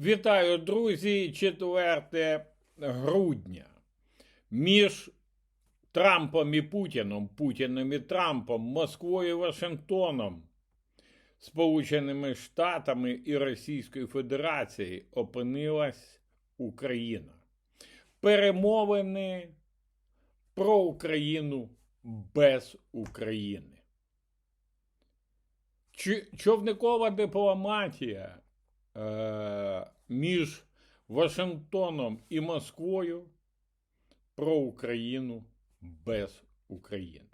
Вітаю, друзі! 4 грудня. Між Трампом і Путіном, Путіним і Трампом, Москвою і Вашингтоном, Сполученими Штатами і Російською Федерацією опинилась Україна. Перемовини про Україну без України. Човникова дипломатія між Вашингтоном і Москвою про Україну без України.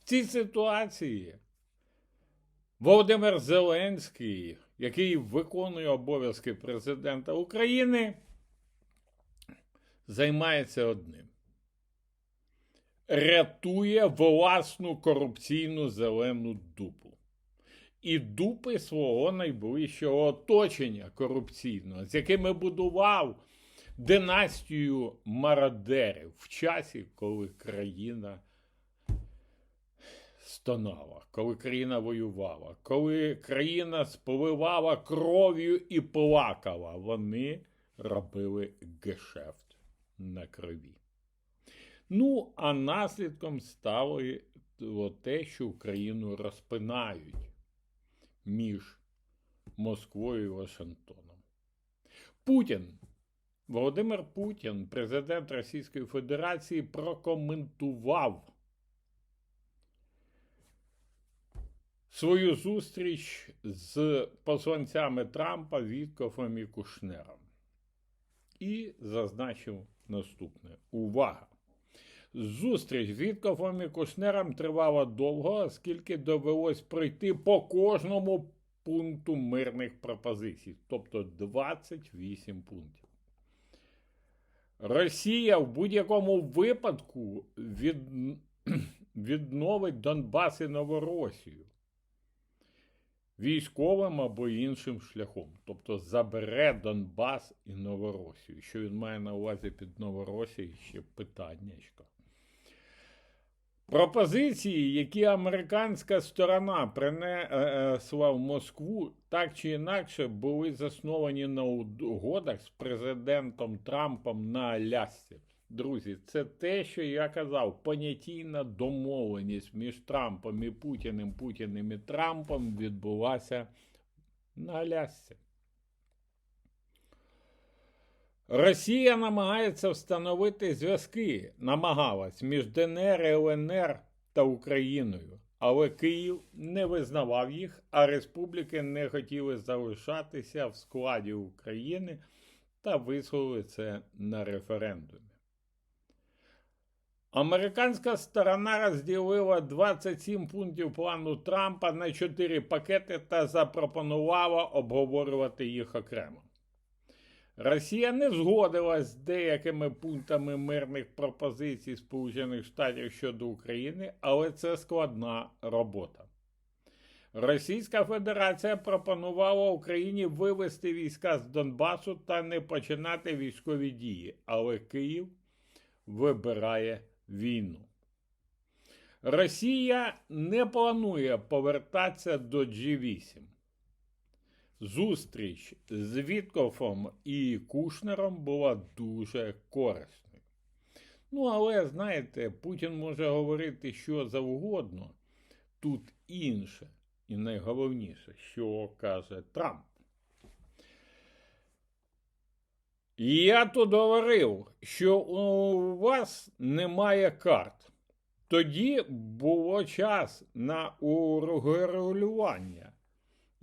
В цій ситуації Володимир Зеленський, який виконує обов'язки президента України, займається одним. Рятує власну корупційну зелену дупу і дупи свого найближчого оточення корупційного, з якими будував династію мародерів в часі, коли країна стонала, коли країна воювала, коли країна спливала кров'ю і плакала. Вони робили гешефт на крові. Ну, а наслідком стало те, що Україну розпинають між Москвою і Вашингтоном. Путін, Володимир Путін, президент Російської Федерації, прокоментував свою зустріч з посланцями Трампа Віткофом і Кушнером. І зазначив наступне: увага! Зустріч з Віткофом і Кушнером тривала довго, оскільки довелось пройти по кожному пункту мирних пропозицій, тобто 28 пунктів. Росія в будь-якому випадку від... відновить Донбас і Новоросію військовим або іншим шляхом, тобто забере Донбас і Новоросію. Що він має на увазі під Новоросією, ще питаннячко. Пропозиції, які американська сторона принесла в Москву, так чи інакше були засновані на угодах з президентом Трампом на Алясці. Друзі, це те, що я казав, понятійна домовленість між Трампом і Путіним, Путіним і Трампом відбулася на Алясці. Росія намагається встановити зв'язки, намагалась між ДНР, ЛНР та Україною, але Київ не визнавав їх, а республіки не хотіли залишатися в складі України та висловили це на референдумі. Американська сторона розділила 27 пунктів плану Трампа на 4 пакети та запропонувала обговорювати їх окремо. Росія не згодилась з деякими пунктами мирних пропозицій Сполучених Штатів щодо України, але це складна робота. Російська Федерація пропонувала Україні вивести війська з Донбасу та не починати військові дії, але Київ вибирає війну. Росія не планує повертатися до G8. Зустріч з Віткофом і Кушнером була дуже корисною. Ну, але, знаєте, Путін може говорити що завгодно. Тут інше і найголовніше, що каже Трамп. Я тут говорив, що у вас немає карт. Тоді було час на урегулювання.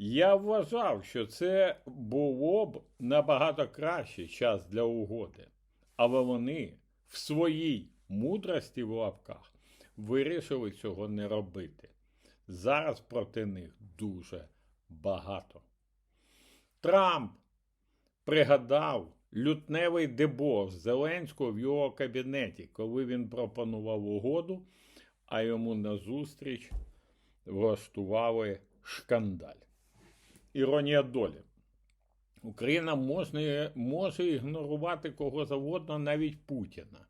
Я вважав, що це було б набагато кращий час для угоди. Але вони в своїй мудрості в лапках вирішили цього не робити. Зараз проти них дуже багато. Трамп пригадав лютневий дебош Зеленського в його кабінеті, коли він пропонував угоду, а йому назустріч влаштували шкандаль. Іронія долі. Україна може, може ігнорувати кого завгодно, навіть Путіна,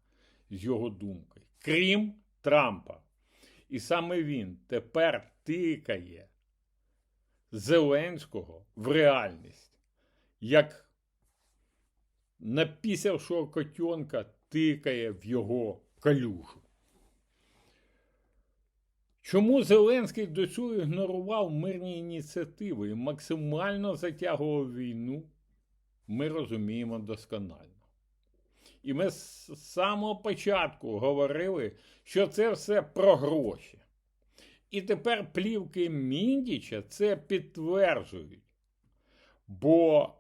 з його думкою, крім Трампа. І саме він тепер тикає Зеленського в реальність як напісявшого котенка тикає в його калюжу. Чому Зеленський до цього ігнорував мирні ініціативи і максимально затягував війну, ми розуміємо досконально. І ми з самого початку говорили, що це все про гроші. І тепер плівки Міндіча це підтверджують. Бо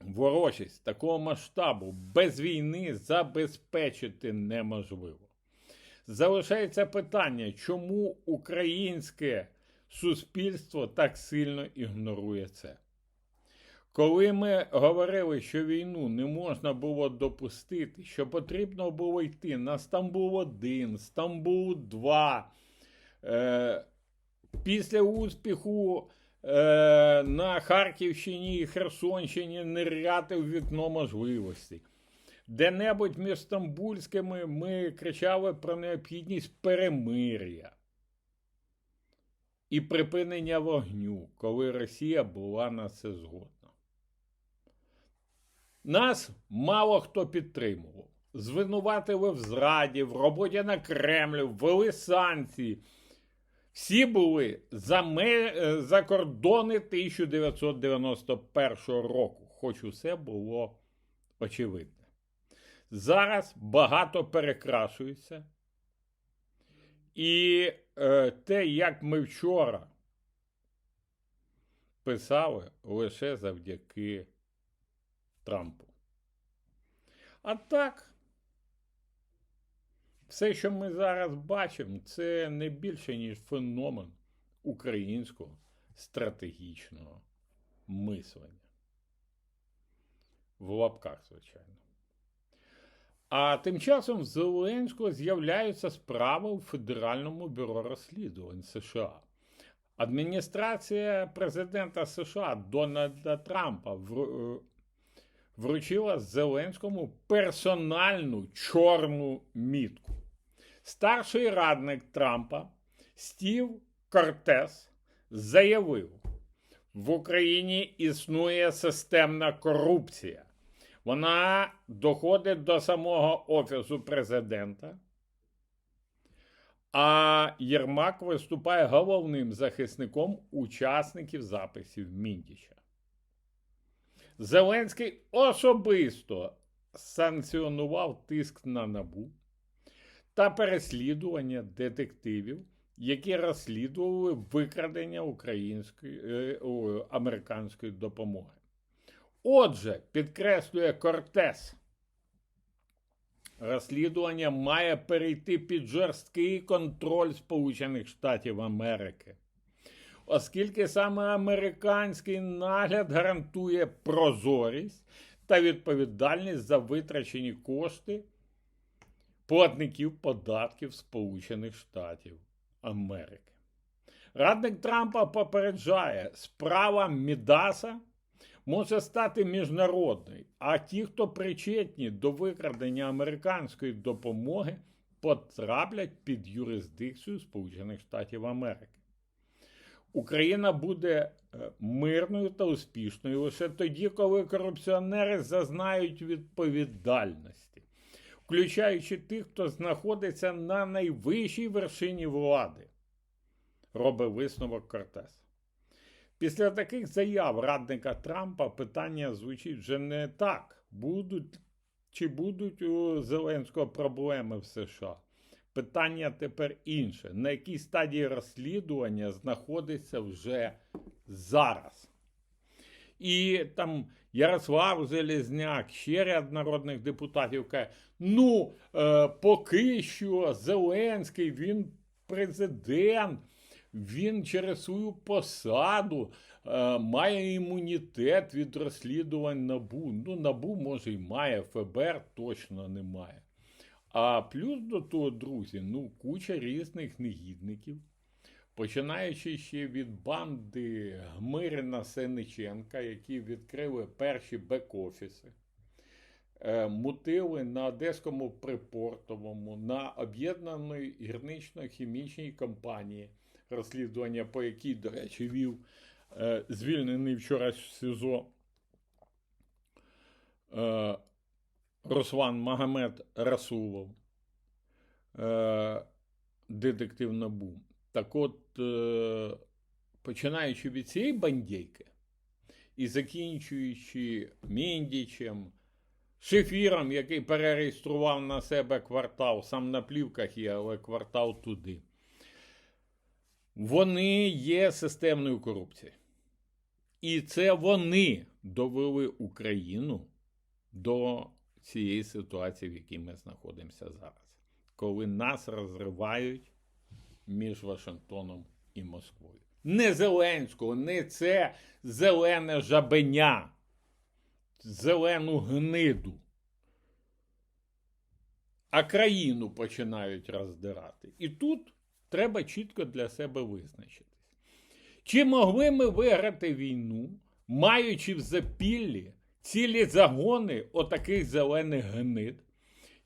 ворожість такого масштабу без війни забезпечити неможливо. Залишається питання, чому українське суспільство так сильно ігнорує це. Коли ми говорили, що війну не можна було допустити, що потрібно було йти на Стамбул 1, Стамбул 2, е, після успіху е, на Харківщині і Херсонщині ниряти в вікно можливостей. Де-небудь між Стамбульськими ми кричали про необхідність перемир'я і припинення вогню, коли Росія була на це згодна. Нас мало хто підтримував. Звинуватили в зраді, в роботі на Кремль, ввели санкції. Всі були за, ме... за кордони 1991 року, хоч усе було очевидне. Зараз багато перекрашується. І е, те, як ми вчора писали лише завдяки Трампу. А так, все, що ми зараз бачимо, це не більше, ніж феномен українського стратегічного мислення. В лапках, звичайно. А тим часом в Зеленського з'являються справи у Федеральному бюро розслідувань США. Адміністрація президента США Дональда Трампа вручила Зеленському персональну чорну мітку. Старший радник Трампа Стів Кортес заявив, в Україні існує системна корупція. Вона доходить до самого Офісу президента. А Єрмак виступає головним захисником учасників записів Міндіча. Зеленський особисто санкціонував тиск на набу та переслідування детективів, які розслідували викрадення української е, американської допомоги. Отже, підкреслює Кортес, розслідування має перейти під жорсткий контроль Сполучених Штатів Америки, оскільки саме американський нагляд гарантує прозорість та відповідальність за витрачені кошти платників податків Сполучених Штатів Америки. Радник Трампа попереджає, справа Мідаса може стати міжнародною, а ті, хто причетні до викрадення американської допомоги, потраплять під юрисдикцію Сполучених Штатів Америки. Україна буде е, мирною та успішною лише тоді, коли корупціонери зазнають відповідальності, включаючи тих, хто знаходиться на найвищій вершині влади, робить висновок Кортес. Після таких заяв радника Трампа питання звучить вже не так. Будуть чи будуть у Зеленського проблеми в США? Питання тепер інше. На якій стадії розслідування знаходиться вже зараз? І там Ярослав Железняк, ще ряд народних депутатів каже: ну, е, поки що Зеленський, він президент він через свою посаду е, має імунітет від розслідувань набу. Ну, набу, може, і має, ФБР точно не має. А плюс до того, друзі, ну, куча різних негідників, починаючи ще від банди Гмирина Сениченка, які відкрили перші бек-офіси. Е, мутили на Одеському припортовому, на об'єднаної гірнично-хімічній компанії, розслідування, по якій, до речі, вів е, звільнений вчора з СІЗО е, Руслан Магомед Расулов, е, детектив Набу. Так от, е, починаючи від цієї бандійки і закінчуючи Міндічем, Шефіром, який перереєстрував на себе квартал, сам на плівках є, але квартал туди. Вони є системною корупцією. І це вони довели Україну до цієї ситуації, в якій ми знаходимося зараз, коли нас розривають між Вашингтоном і Москвою. Не Зеленського, не це зелене жабеня, зелену гниду. А країну починають роздирати. І тут треба чітко для себе визначитись. Чи могли ми виграти війну, маючи в запіллі цілі загони отаких зелених гнид,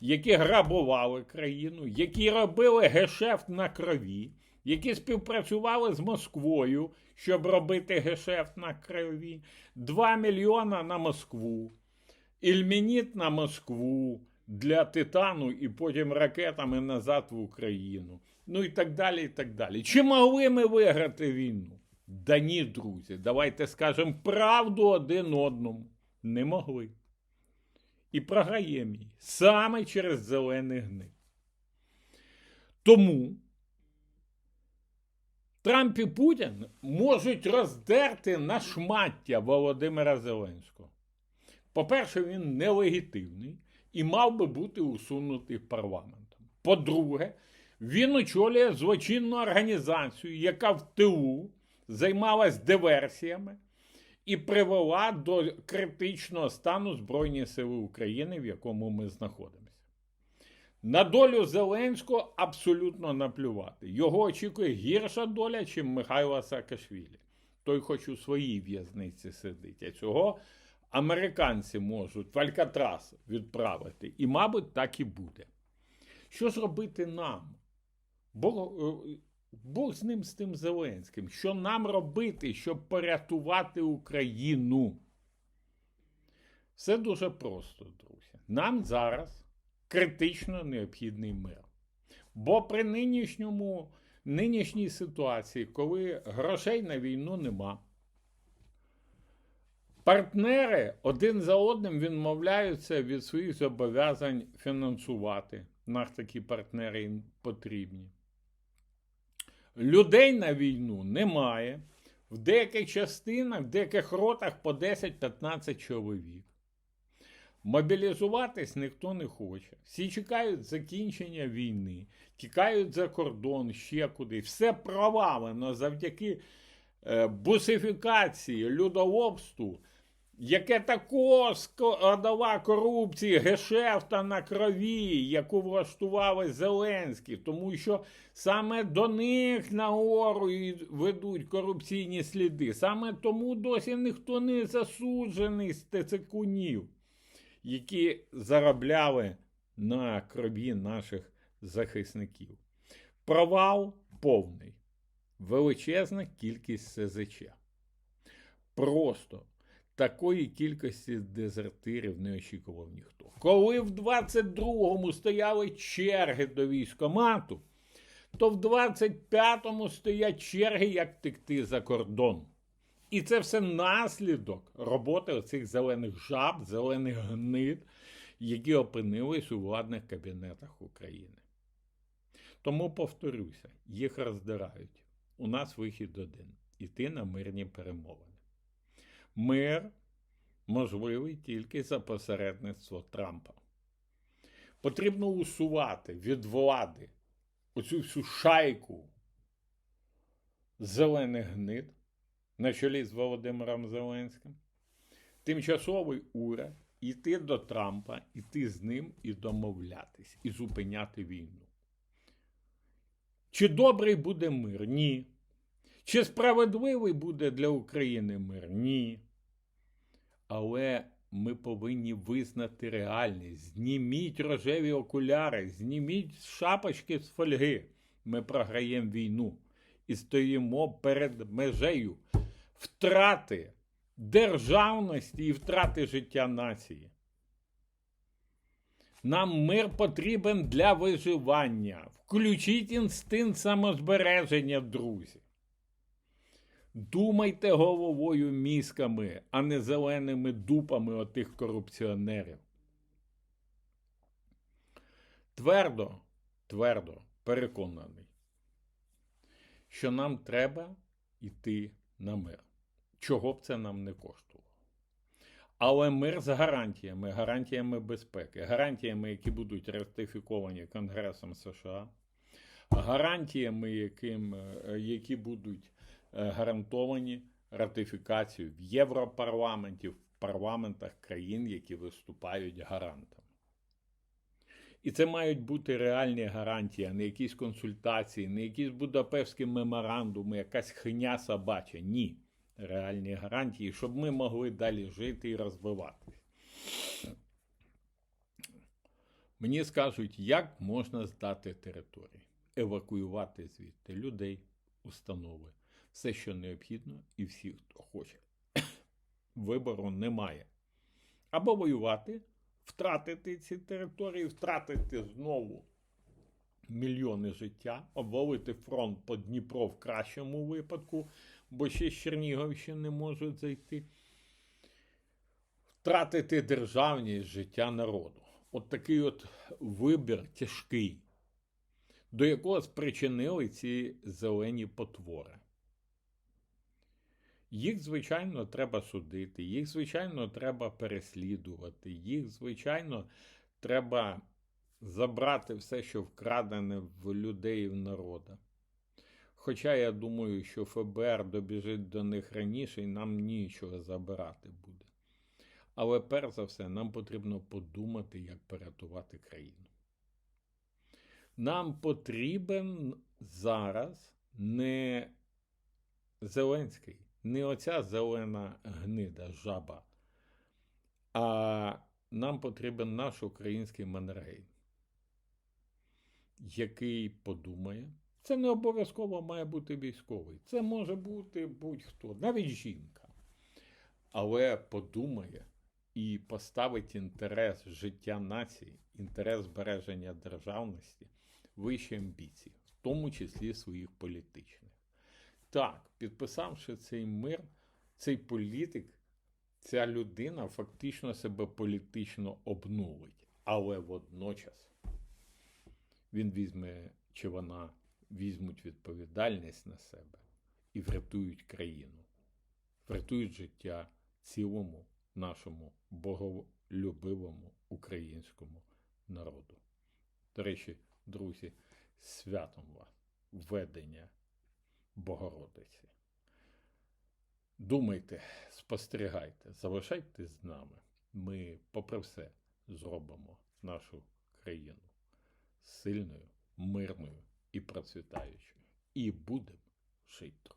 які грабували країну, які робили гешефт на крові, які співпрацювали з Москвою, щоб робити гешефт на крові, 2 мільйона на Москву, ільмініт на Москву для Титану і потім ракетами назад в Україну. Ну і так далі. і так далі. Чи могли ми виграти війну? Да ні, друзі, давайте скажемо правду один одному. Не могли. І програємо її саме через зелений гнив. Тому Трамп і Путін можуть роздерти на шмаття Володимира Зеленського. По-перше, він нелегітимний і мав би бути усунутий парламентом. По-друге, він очолює злочинну організацію, яка в ТУ займалась диверсіями і привела до критичного стану Збройні Сили України, в якому ми знаходимося. На долю Зеленського абсолютно наплювати. Його очікує гірша доля, чим Михайла Саакашвілі. Той хоч у своїй в'язниці сидить, а цього американці можуть в Алькатрас відправити. І, мабуть, так і буде. Що ж робити нам? Бог, е, Бог з ним з тим Зеленським. Що нам робити, щоб порятувати Україну? Все дуже просто, друзі. Нам зараз критично необхідний мир. Бо при нинішньому, нинішній ситуації, коли грошей на війну нема, партнери один за одним відмовляються від своїх зобов'язань фінансувати. Нам такі партнери потрібні. Людей на війну немає. В деяких частинах, в деяких ротах по 10-15 чоловік. Мобілізуватись ніхто не хоче. Всі чекають закінчення війни, тікають за кордон ще куди. Все провалено завдяки е, бусифікації, людолобству, яке також складова корупції, гешефта на крові, яку влаштували Зеленський, тому що саме до них нагору і ведуть корупційні сліди. Саме тому досі ніхто не засуджений з тецекунів які заробляли на крові наших захисників. Провал повний, величезна кількість СЗЧ. Просто такої кількості дезертирів не очікував ніхто. Коли в 22-му стояли черги до військомату, то в 25-му стоять черги, як текти за кордон. І це все наслідок роботи цих зелених жаб, зелених гнид, які опинились у владних кабінетах України. Тому повторюся, їх роздирають. У нас вихід один іти на мирні перемовини. Мир можливий тільки за посередництво Трампа. Потрібно усувати від влади оцю всю шайку зелених гнид на чолі з Володимиром Зеленським, тимчасовий уряд йти до Трампа, йти з ним і домовлятись, і зупиняти війну. Чи добрий буде мир? Ні. Чи справедливий буде для України мир? Ні. Але ми повинні визнати реальність. Зніміть рожеві окуляри, зніміть шапочки з фольги. Ми програємо війну і стоїмо перед межею втрати державності і втрати життя нації. Нам мир потрібен для виживання. Включіть інстинкт самозбереження, друзі. Думайте головою мізками, а не зеленими дупами отих корупціонерів. Твердо, твердо переконаний, що нам треба йти на мир. Чого б це нам не коштувало. Але мир з гарантіями, гарантіями безпеки, гарантіями, які будуть ратифіковані Конгресом США, гарантіями, яким, е, які будуть гарантовані ратифікацією в Європарламенті, в парламентах країн, які виступають гарантами. І це мають бути реальні гарантії, а не якісь консультації, не якісь Будапештські меморандуми, якась хиня собача. Ні. Реальні гарантії, щоб ми могли далі жити і розвиватися. Мені скажуть, як можна здати території, евакуювати звідти людей, установи, все, що необхідно, і всі, хто хоче. Вибору немає. Або воювати, втратити ці території, втратити знову мільйони життя, обвалити фронт по Дніпро в кращому випадку, бо ще з Черніговщини не можуть зайти, втратити державність життя народу. От такий от вибір тяжкий, до якого спричинили ці зелені потвори. Їх, звичайно, треба судити, їх, звичайно, треба переслідувати, їх, звичайно, треба забрати все, що вкрадене в людей і в народа. Хоча я думаю, що ФБР добіжить до них раніше і нам нічого забирати буде. Але перш за все, нам потрібно подумати, як порятувати країну. Нам потрібен зараз не Зеленський, не оця зелена гнида жаба, а нам потрібен наш український Манрей, який подумає. Це не обов'язково має бути військовий. Це може бути будь-хто, навіть жінка. Але подумає і поставить інтерес життя нації, інтерес збереження державності вище амбіції, в тому числі своїх політичних. Так, підписавши цей мир, цей політик, ця людина фактично себе політично обнулить. Але водночас він візьме чи вона візьмуть відповідальність на себе і врятують країну, врятують життя цілому нашому боголюбивому українському народу. До речі, друзі, святом вас, введення Богородиці. Думайте, спостерігайте, залишайтесь з нами. Ми, попри все, зробимо нашу країну сильною, мирною і процвітаючою. І будемо жити.